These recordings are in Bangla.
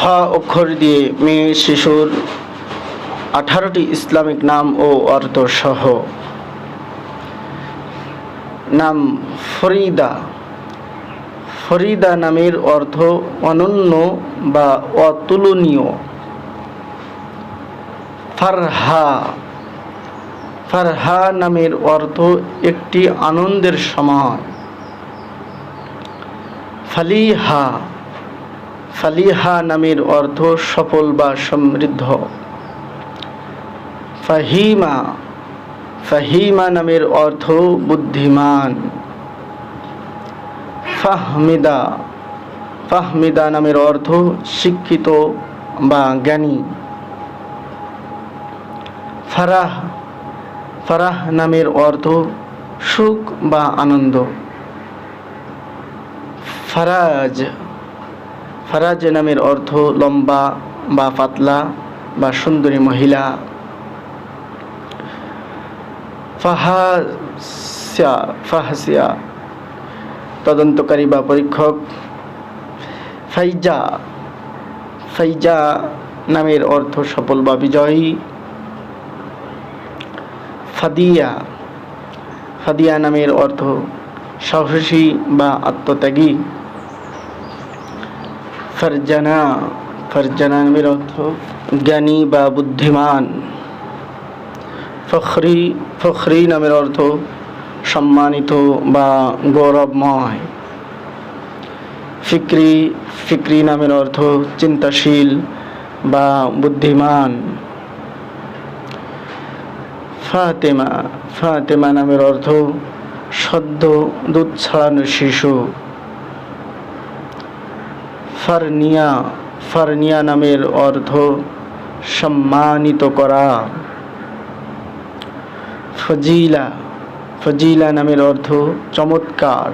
ফা অক্ষর দিয়ে মেয়ে, শিশুর আঠারোটি ইসলামিক নাম ও অর্থ সহ নাম ফরিদা। ফরিদা নামের অর্থ অনন্য বা অতুলনীয়। ফারহা। ফারহা নামের অর্থ একটি আনন্দের সময়। ফালিহা। ফালিহা নামের অর্থ সফল বা সমৃদ্ধ। ফাহিমা ফাহিমা নামের অর্থ বুদ্ধিমান। ফাহমিদা ফাহমিদা নামের অর্থ শিক্ষিত বা জ্ঞানী। ফারাহ ফারাহ নামের অর্থ সুখ বা আনন্দ। ফারাজ ফারাজ নামের অর্থ লম্বা বা পাতলা বা সুন্দরী মহিলা। ফাহাসিয়া ফাহাসিয়া, তদন্তকারী বা পরীক্ষক। ফাইজা ফাইজা নামের অর্থ সফল বা বিজয়ী। ফাদিয়া ফাদিয়া নামের অর্থ সাহসী বা আত্মত্যাগী। ফারজানা ফারজানা নামের অর্থ জ্ঞানী বা বুদ্ধিমান। ফখরি ফখরি নামের অর্থ সম্মানিত বা গৌরবময়। ফিক্রি ফিক্রি নামের অর্থ চিন্তাশীল বা বুদ্ধিমান। ফাতেমা ফাতেমা নামের অর্থ সদ্য দুধ ছড়ানো শিশু। ফারনিয়া ফারনিয়া নামের অর্থ সম্মানিত করা। ফজিলা ফজিলা নামের অর্থ চমৎকার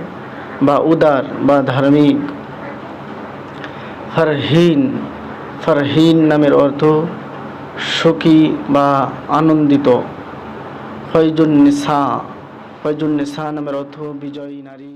বা উদার বা ধার্মিক। ফারহিন ফারহিন নামের অর্থ সুখী বা আনন্দিত। ফয়জুন নিসা ফয়জুন নিসা নামের অর্থ বিজয়ী নারী।